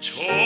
冲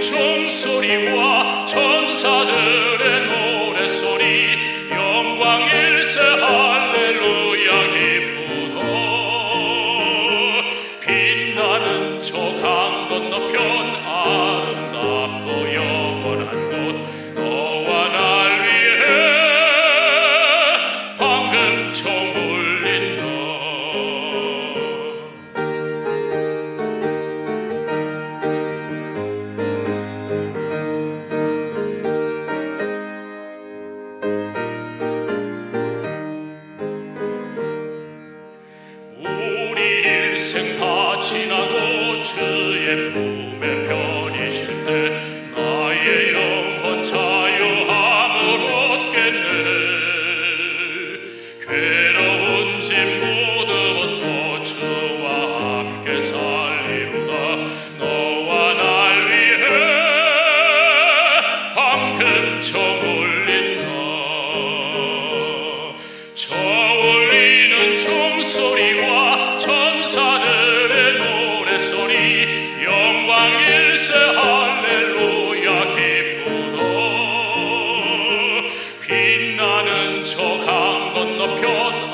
종소리와 천사들 일생 다 지나고 주의 품에 편이실 때 나의 영혼 자유함을 얻겠네. 괴로운 짐 모두 벗고 주와 함께 살리로다. 너와 날 위해 황금 정오 저 강건너편